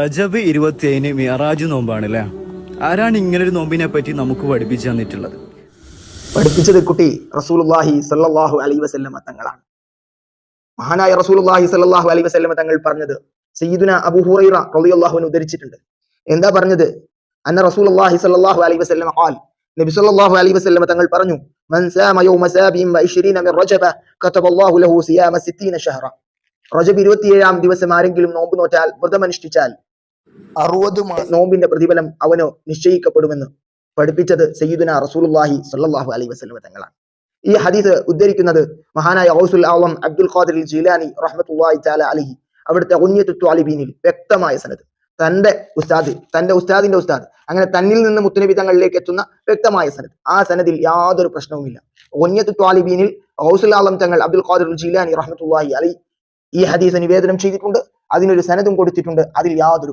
റജബ് ഇരുപത്തിയേഴിന് മിയറാജ് നോമ്പാണ് അല്ലേ ആരാണ് ഇങ്ങനൊരു നോമ്പിനെ പറ്റി നമുക്ക് പഠിപ്പിച്ചു തന്നിട്ടുള്ളത്? പഠിപ്പിച്ചത് കുട്ടി റസൂലുള്ളാഹി സല്ലാഹു അലൈഹി വസല്ലമ തങ്ങളാണ്. മഹാനായ റസൂലുള്ളാഹി സല്ലാഹു അലൈഹി വസല്ലമ തങ്ങൾ പറഞ്ഞത് സയ്യിദുന അബുഹുറൈറ റളിയല്ലാഹു അൻഹു ഉദ്ധരിച്ചിട്ടുണ്ട്. എന്താ പറഞ്ഞത്? അന്ന റസൂലുള്ളാഹി സല്ലാഹു അലൈഹി വസല്ലമ ഖാൽ നബി സല്ലല്ലാഹു അലൈഹി വസല്ലമ തങ്ങൾ പറഞ്ഞു മൻ സാമ യൗമ സാബിൻ വ 20 മിൻ റജബ കതബല്ലാഹു ലഹു സിയാമ 60 ഷഹറ റജബ് 27 ദിവസം ആരെങ്കിലും നോമ്പ് നോറ്റാൽ വ്രതമനുഷ്ഠിച്ചാൽ അറുപത് നോമ്പിന്റെ പ്രതിഫലം അവന് നിശ്ചയിക്കപ്പെടുമെന്ന് പഠിപ്പിച്ചത് സയ്യിദുന റസൂലുള്ളാഹി സ്വല്ലല്ലാഹു അലൈ വസ്ലമ തങ്ങളാണ്. ഈ ഹദീസ് ഉദ്ധരിക്കുന്നത് മഹാനായ ഔസുൽ ആലം അബ്ദുൽ ഖാദിർ ജീലാനി റഹ്മത്തുള്ളാഹി ചാല അലിഹി അവിടുത്തെ ഉന്യത്തു ത്വാലിബീനിൽ വ്യക്തമായ സനത് തന്റെ ഉസ്താദ് തന്റെ ഉസ്താദിന്റെ ഉസ്താദ് അങ്ങനെ തന്നിൽ നിന്ന് മുത്തുനബി തങ്ങളിലേക്ക് എത്തുന്ന വ്യക്തമായ സനത് ആ സനദിൽ യാതൊരു പ്രശ്നവുമില്ല. ഉന്യത്തു ത്വാലിബീനിൽ ഔസുൽ ആലം തങ്ങൾ അബ്ദുൽ ഖാദിർ ജീലാനി റഹ്മത്തുള്ളാഹി അലി ഈ ഹദീസ് നിവേദനം ചെയ്തിട്ടുണ്ട്. അതിനൊരു സനദും കൊടുത്തിട്ടുണ്ട്. അതിൽ യാതൊരു